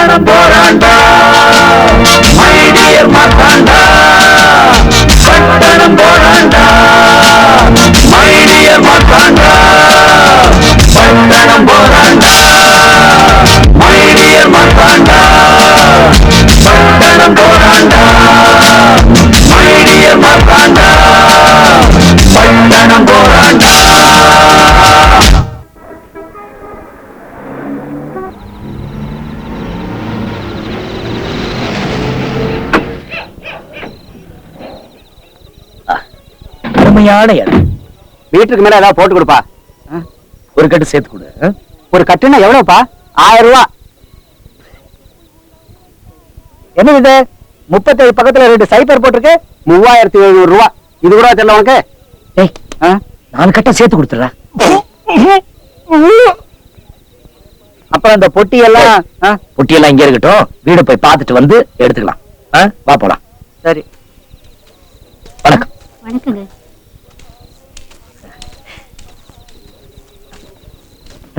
பட்டணம் போராண்டா. மை மாத்தாண்டா மார்த்தாண்டா பட்டணம் போறாண்டா my dear Marthanda பட்டணம் போறாண்டா மை டியர் மார்த்தாண்டா பட்டணம் போறாண்டா மை டியர் அருமையான இடம் வீட்டுக்கு மேல ஏதாவது போட்டு கொடுப்பா. ஒரு கட்டு சேர்த்து கொடு? ஒரு கட்டுனா எவ்வளவுப்பா? ஆயிரம் ரூபா. என்ன இது? முப்பத்தேழு பக்கத்துல ரெண்டு சைபர் போட்டிருக்கு. மூவாயிரத்தி எழுநூறு ரூபா. இது கூட தெரியல உனக்கு? நாலு கட்டை சேர்த்து கொடுத்துறேன் அப்புறம் இந்த பொட்டி எல்லாம் ஆ? பொட்டியெல்லாம் இங்க இருக்கட்டும். வீடு போய் பார்த்துட்டு வந்து எடுத்துக்கலாம்? வா போலாம். சரி. வணக்கம். வணக்கங்க என்ன வணக்கம் ஆ,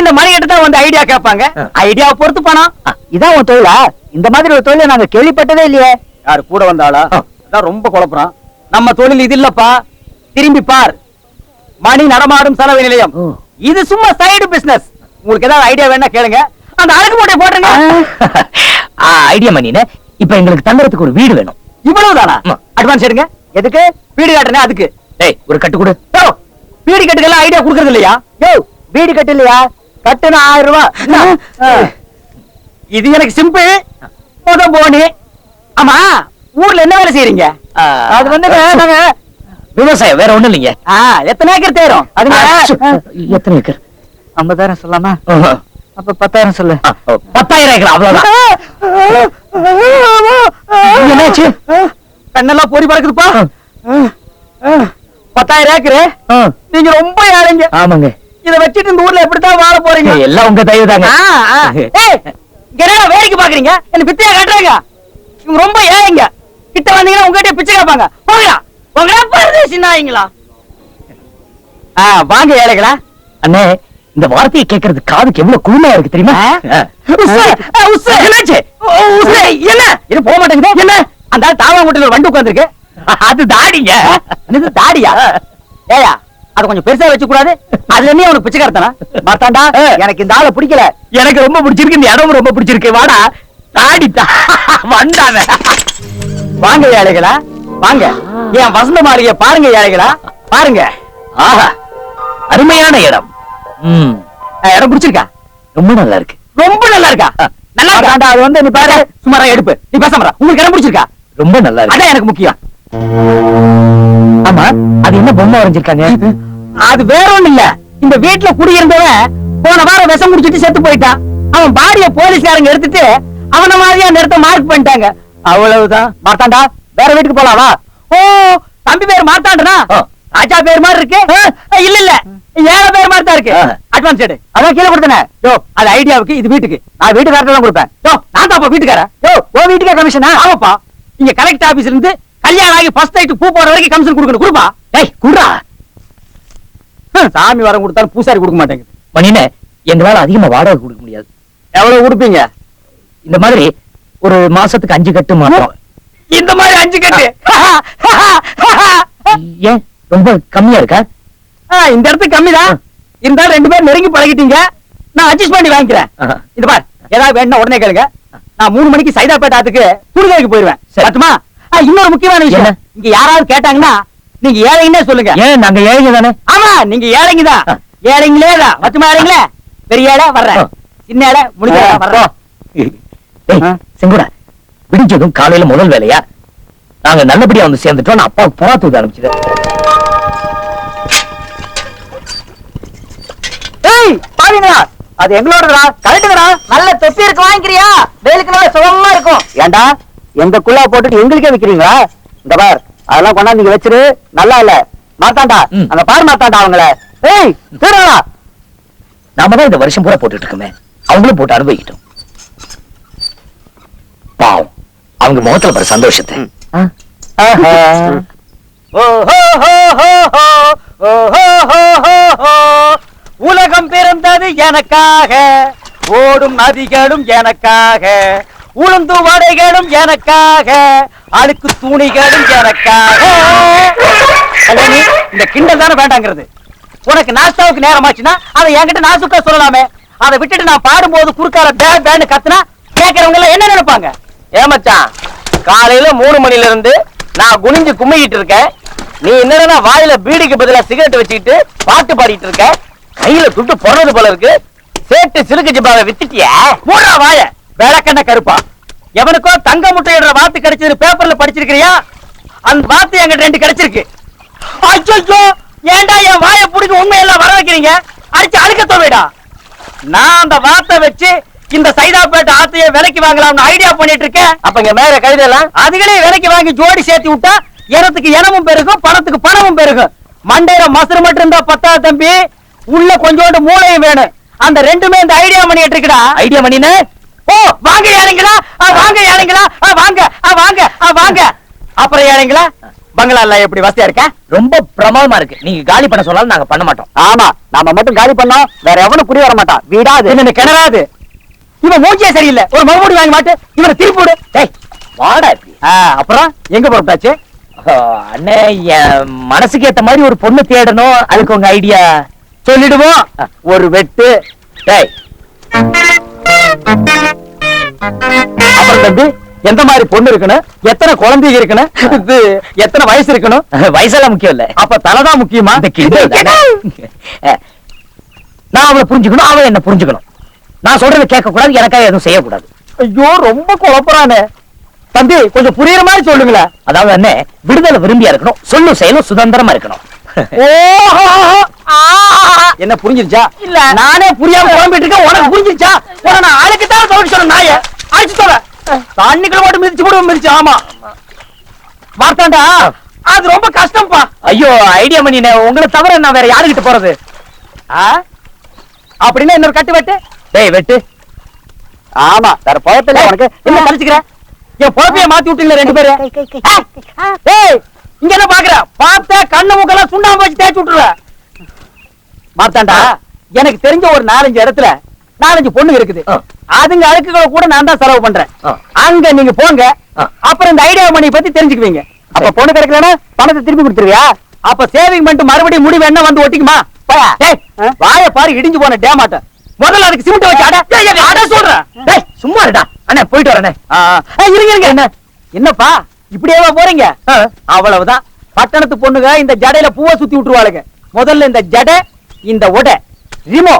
இந்த மணி கிட்ட தான் வந்து ஐடியா கேட்பாங்க. ஆ. ஐடியாவை பொறுத்து பணம். இதான் உன் தொழிலா? இந்த மாதிரி ஒரு தொழிலை நாங்க கேள்விப்பட்டதே இல்லையே. யாரு கூட வந்தாளா. அதான் ரொம்ப குழப்பறான். நம்ம தொழில் இது இல்லப்பா. திரும்பி பார். மணி நடமாடும் செலவு நிலையம். இது சும்மா சைடு பிசினஸ் உங்களுக்கு ஏதாவது ஐடியா வேணா கேளுங்க. அந்த அழகு மூட்டை போட்டுருங்க. ஐடியா மணினே இப்ப எங்களுக்கு தங்குறதுக்கு ஒரு வீடு வேணும். இவ்வளவுதானா? ஆமா. அட்வான்ஸ் எடுங்க. எதுக்கு? வீடு காட்டுறேன் அதுக்கு. டேய் ஒரு கட்டு கொடு. வீடு கட்டுக்கெல்லாம் ஐடியா குடுக்கறது இல்லையா? யோ வீடு கட்டு இல்லையா? கட்டுன ஆயிரம் ரூபாய். ஆ. இது எனக்கு சிம்பிள் முத போனி. ஆமா ஊர்ல என்ன வேலை செய்யறீங்க அது வந்து நாங்க விவசாயம் வேற ஒண்ணும் இல்லைங்க. ஆ, எத்தனை ஏக்கர் தேரும்? சு, எத்தனை ஏக்கர்? ஐம்பதாயிரம் சொல்லாமா. அப்ப பத்தாயிரம் சொல்லு. பத்தாயிரம் ஏக்கர் அவ்வளவுதான். என்னாச்சு? கண்ணெல்லாம் பொறி பறக்குதுப்பா. பத்தாயிரம் ஏக்கரு? நீங்க ரொம்ப ஏழைங்க. ஆமாங்க. இத வச்சுட்டு இந்த ஊர்ல எப்படித்தான் வாழ போறீங்க? எல்லாம் உங்க தயவு தாங்க. என்னடா வேடிக்கை பாக்குறீங்க? என்ன பிச்சையா காட்டுறாங்க? இவங்க ரொம்ப ஏழைங்க கிட்ட வந்தீங்கன்னா உங்ககிட்ட பிச்சை கேட்பாங்க. போங்கடா. பரதேசி நாய்ங்களா ஆ வாங்க ஏழைகளா. அண்ணே இந்த வார்த்தையை கேட்கறது காதுக்கு எவ்வளவு குளுமையா இருக்கு தெரியுமா. என்னாச்சு? என்ன? இது போக மாட்டேங்குது. என்ன? அந்த தாவா மூட்டையில வண்டு உட்கார்ந்திருக்கு. அது தாடிங்க. தாடியா? ஏயா அது கொஞ்சம் பெருசா வச்சு கூடாது அதுல என்ன உனக்கு பிச்சைக்காரத்தனா மாத்தாண்டா எனக்கு இந்த ஆளை பிடிக்கல. எனக்கு ரொம்ப பிடிச்சிருக்கு இந்த இடம் ரொம்ப பிடிச்சிருக்கு. வாடா தாடி தா வந்தானே வாங்க ஏழைகளா வாங்க. என் வசந்த மாளிகைய பாருங்க ஏழைகளா பாருங்க. ஆஹா அருமையான இடம். ம். இடம் பிடிச்சிருக்கா? ரொம்ப நல்லா இருக்கு ரொம்ப நல்லா இருக்கா நல்லா இருக்கா? அது வந்து நீ பாரு. சுமாரா எடுப்பு. நீ பேச மாட்டா உங்களுக்கு இடம் பிடிச்சிருக்கா? ரொம்ப நல்லா இருக்கு அதான் எனக்கு முக்கியம். ஆமா அது என்ன பொம்மை வரைஞ்சிருக்காங்க? அது வேற ஒண்ணு இல்ல. இந்த வீட்டுல குடியிருந்தவன் போன வாரம் விஷம் குடிச்சிட்டு செத்து போயிட்டான். அவன் பாடிய போலீஸ்காரங்க எடுத்துட்டு அவன மாதிரியா நிறுத்த மார்க் பண்ணிட்டாங்க. அவ்வளவுதான். மார்த்தாண்டா வேற வீட்டுக்கு போலாம் வா. ஓ தம்பி பேர் மார்த்தாண்டனா. ராஜா பேர் மாதிரி இருக்கு? இல்ல இல்ல. ஏழை பேர் மாதிரி தான் இருக்கு. அட்வான்ஸ் எடு. அதான் கீழே கொடுத்தனே. யோ அது ஐடியாவுக்கு இது வீட்டுக்கு. நான் வீட்டுக்காரர்ட்ட தான் கொடுப்பேன். யோ நான் தான்ப்பா வீட்டுக்காரன். யோ ஓ வீட்டுக்கார கமிஷனா ஆமாப்பா. இங்க கலெக்டர் ஆபீஸ்ல இருந்து கல்யாணம் ஆகி ஃபர்ஸ்ட் நைட் பூ போற வரைக்கும் கமிஷன் கொடுக்கணும். கொடுப்பா. ஏய் குடுறா. சாமி வரம் கொடுத்தாலும் பூசாரி கொடுக்க மாட்டேங்குது. மணினே எங்களால அதிகமா வாடகை கொடுக்க முடியாது. எவ்வளவு கொடுப்பீங்க? இந்த மாதிரி ஒரு மாசத்துக்கு அஞ்சு கட்டு மாட்டோம் இந்த மாதிரி அஞ்சு கட்டு? ஏன் ரொம்ப கம்மியா இருக்கா? இந்த இடத்துக்கு கம்மிதான். இருந்தாலும் ரெண்டு பேரும் நெருங்கி பழகிட்டீங்க. நான் அட்ஜஸ்ட் பண்ணி வாங்கிக்கிறேன். இந்த பார் ஏதாவது வேணும்னா உடனே கேளுங்க. நான் மூணு மணிக்கு சைதாப்பேட்டை ஆத்துக்கு துணிகளுக்கு போயிருவேன். சரி. இன்னொரு முக்கியமான விஷயம்? இங்க யாராவது கேட்டாங்கன்னா நீங்க ஏழைங்கன்னே சொல்லுங்க. ஏன் நாங்க ஏழைங்க தானே? ஆமா நீங்க ஏழைங்க தான். ஆ. ஏழைங்களே தான். மொத்தமா ஏழைங்களே? பெரிய ஏழை வர்றேன். சின்ன ஏழை முடிஞ்ச வர்றோம். செங்குடா. விடிஞ்சதும் காலையில முதல் வேலையா? நாங்க நல்லபடியா வந்து சேர்ந்துட்டோம். நான் அப்பா புறா அனுப்பிச்சிட்டேன் ஏய் பாருங்கடா அது எங்களோடதுடா. கரெக்டுங்கடா நல்ல தொப்பி இருக்கு வாங்கிக்கிறியா? வேலுக்கு நல்ல சுகமா இருக்கும். ஏண்டா? எங்க குள்ளா போட்டுட்டு எங்களுக்கே விக்கிறீங்களா? இந்த பார் அதெல்லாம் கொண்டாந்து இங்க வச்சிரு. நல்லா இல்ல. மாத்தாண்டா. அங்க பாரு மாத்தாண்டா அவங்கள. ஏய் திருடா நாம தான் இந்த வருஷம் பூரா போட்டுட்டு இருக்கோமே. அவங்களும் போட்டு அனுபவிக்கிட்டோம். பாவம். அவங்க முகத்துல பாரு சந்தோஷத்தை. ஆ? உலகம் பிறந்தது எனக்காக. ஓடும் நதிகளும் எனக்காக. உளுந்து வடைகளும் எனக்காக அழுக்கு துணிகளும் எனக்காக. கல்யாணி, இந்த கிண்டல் தானே வேண்டாங்கிறது. உனக்கு நாஸ்தாவுக்கு நேரமாச்சுன்னா அதை என்கிட்ட நாசுக்கா சொல்லலாமே. அதை விட்டுட்டு நான் பாடும்போது குறுக்கால பே பேன்னு கத்துனா கேட்கறவங்க எல்லாம் என்ன நினைப்பாங்க? ஏமாச்சான் காலையில மூணு மணில இருந்து நான் குனிஞ்சு கும்மிக்கிட்டு இருக்கேன். நீ என்னடா வாயில பீடிக்கு பதிலா சிகரெட் வச்சுக்கிட்டு பாட்டு பாடிட்டு இருக்க? கையில துட்டு போறது போல இருக்கு. சேட்டு சிறுக்கு ஜிப்பாவை வித்துட்டியா? மூணா வாய. விளக்கண்ண கருப்பா. எவனுக்கோ தங்க முட்டையிடுற வாத்து கிடைச்சது பேப்பர்ல படிச்சிருக்கிறியா? அந்த வாத்து என்கிட்ட ரெண்டு கிடைச்சிருக்கு. ஐயோ ஏன்டா என் வாய புடிக்க உண்மையெல்லாம் வர வைக்கிறீங்க? அடிச்சு அழுக்க தோவிடா நான் அந்த வாத்தை வச்சு இந்த சைதாப்பேட்டை ஆத்தைய விலைக்கு வாங்கலாம்னு ஐடியா பண்ணிட்டு இருக்கேன். அப்ப இங்க மேல கழுதெல்லாம் அதுகளே விலைக்கு வாங்கி ஜோடி சேர்த்து விட்டா எனத்துக்கு இனமும் பெருகும் பணத்துக்கு பணமும் பெருகும். மண்டையில மசுறு மட்டும் இருந்தா பத்தா தம்பி. உள்ள கொஞ்சோண்டு மூளையும் வேணும். அந்த ரெண்டுமே இந்த ஐடியா பண்ணிட்டு இருக்குடா. ஐடியா பண்ணின? ஓ வாங்க ஏழைங்களா ஆ, வாங்க ஏழைங்களா ஆ, வாங்க வாங்க வாங்க. அப்புறம் ஏழைங்களா பங்களால எப்படி வசதியா இருக்க? ரொம்ப பிரமாதமா இருக்கு. நீங்க காலி பண்ண சொன்னாலும் நாங்க பண்ண மாட்டோம். ஆமா நாம மட்டும் காலி பண்ணோம் வேற எவனும் குடி வர மாட்டான். வீடாது. என்ன கிணறாது இவன் மூஞ்சியே சரியில்லை. ஒரு மறுபடி வாங்க மாட்டு இவனை திருப்பி விடு. டேய் வாடா இப்படி. அப்புறம் எங்க புறப்பட்டாச்சு அண்ணே என் மனசுக்கு ஏத்த மாதிரி ஒரு பொண்ணு தேடணும். அதுக்கு உங்க ஐடியா. சொல்லிடுவோம். ஒரு வெட்டு. டேய். அப்புறம் தம்பி எந்த மாதிரி பொண்ணு இருக்கணும்? எத்தனை குழந்தைங்க இருக்கணும்? இது எத்தனை வயசு இருக்கணும்? வயசெல்லாம் முக்கியம் இல்ல. அப்ப தலைதான் முக்கியமா. நான் அவளை புரிஞ்சுக்கணும் அவ என்ன புரிஞ்சுக்கணும். நான் சொல்றதை கேட்க கூடாது எனக்காக எதுவும் செய்யக்கூடாது. ஐயோ ரொம்ப குழப்பறானே. தம்பி கொஞ்சம் புரியுற மாதிரி சொல்லுங்களேன். அதாவது என்ன விடுதலை விரும்பியா இருக்கணும் சொல்லும் செயலும் சுதந்திரமா இருக்கணும். ஓஹோ! என்ன புரிஞ்சிருச்சா? இல்ல. நானே புரியாம குழம்பிட்டு இருக்கேன். உனக்கு புரிஞ்சிருச்சா? உன நான் அழுக்கு தான் தோடி சொன்ன நாய. அழிச்சு சொல்ல தண்ணிக்குள்ள போட்டு மிதிச்சு கூட மிதிச்சு. ஆமா. வார்த்தாண்டா? அது ரொம்ப கஷ்டம்ப்பா. ஐயோ ஐடியா பண்ணினே உங்களை தவிர நான் வேற யாருகிட்ட போறது? ஆ? அப்படின்னா இன்னொரு கட்டு வெட்டு. டேய் வெட்டு. ஆமா வேற பொழப்பில்ல உனக்கு. என்ன கழிச்சுக்கிற என் பொழப்பைய மாத்தி விட்டீங்களா ரெண்டு பேரும். இங்க என்ன பாக்குற? பார்த்தா கண்ணு மூக்கெல்லாம் சுண்ணாம்பு வச்சு தேய்ச்சி விட்டுருவ. மாத்தாண்டா எனக்கு தெரிஞ்ச ஒரு நாலஞ்சு இடத்துல நாலஞ்சு பொண்ணு இருக்குது. அதுங்க அழுக்குகளை கூட நான் தான் செலவு பண்றேன். அங்க நீங்க போங்க. அப்புறம் இந்த ஐடியா மணி பத்தி தெரிஞ்சுக்குவீங்க. அப்ப பொண்ணு கிடைக்கலன்னா பணத்தை திருப்பி கொடுத்துருவியா? அப்ப சேவிங் பண்ணிட்டு மறுபடியும் முடிவு என்ன வந்து ஒட்டிக்குமா? வாய பாரு இடிஞ்சு போன டேமாட்ட முதல்ல அதுக்கு சிமெண்ட் வச்சு அட. அட சொல்றேன் டேய் சும்மா இருடா. அண்ணா போயிட்டு வரேனே இருங்க இருங்க. என்ன? என்னப்பா இப்படியேவா போறீங்க. அவ்வளவுதான். பட்டணத்து பொண்ணுங்க இந்த ஜடையில பூவை சுத்தி விட்டுருவாளுங்க. முதல்ல இந்த ஜடை இந்த உடை. ரிமோ.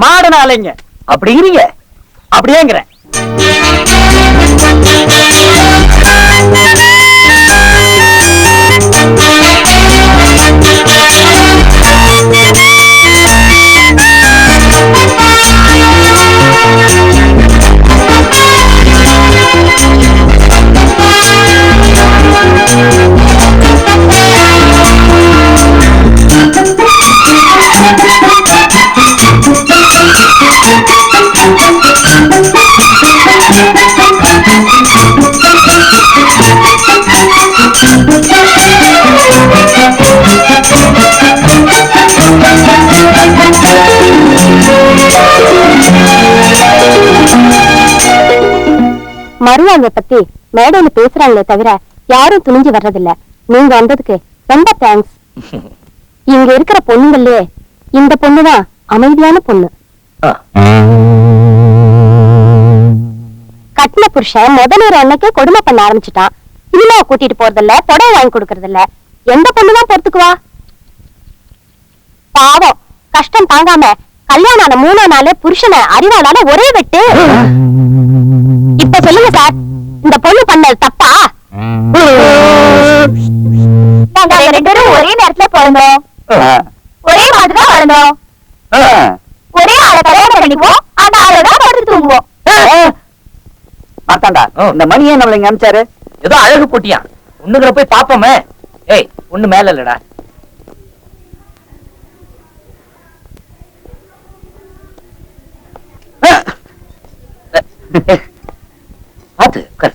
மாடன அலைங்க அப்படிங்கிறீங்க. அப்படியேங்கிறேன். மருவாங்க பத்தி மேடையில பேசுறாங்களே தவிர யாரும் துணிஞ்சு வர்றதில்ல. நீங்க வந்ததுக்கு ரொம்ப தேங்க்ஸ் இங்க இருக்கிற பொண்ணுங்களே இந்த பொண்ணுதான் அமைதியான பொண்ணு. கட்டின புருஷன் முதல் ஒரு அன்னைக்கே கொடுமை பண்ண ஆரம்பிச்சுட்டான். சினிமா கூட்டிட்டு போறதில்ல புடவை வாங்கி கொடுக்கறதில்ல. எந்த பொண்ணுதான் பொறுத்துக்குவா? பாவம். கஷ்டம் தாங்காம கல்யாணம் ஆன மூணா நாள் புருஷனை அறிவாளால ஒரே வெட்டு. சொல்லுங்க சார். இந்த பொண்ணு பண்ணது தப்பா? நாங்க ரெண்டு பேரும் ஒரே நேரத்துல பிறந்தோம். ஒரே மாதிரி தான் வளர்ந்தோம் ஒரே ஆளை கல்யாணம் பண்ணிக்குவோம். அந்த ஆளை தான் படுத்து தூங்குவோம். மார்த்தாண்டா ஓ. இந்த மணி ஏன் நம்மள இங்க அனுப்பிச்சாரு. ஏதோ அழகு போட்டியா? ஒண்ணுங்கிற போய் பாப்போமே ஏய் ஒண்ணு மேல இல்லடா. பாத்து உட்காரு.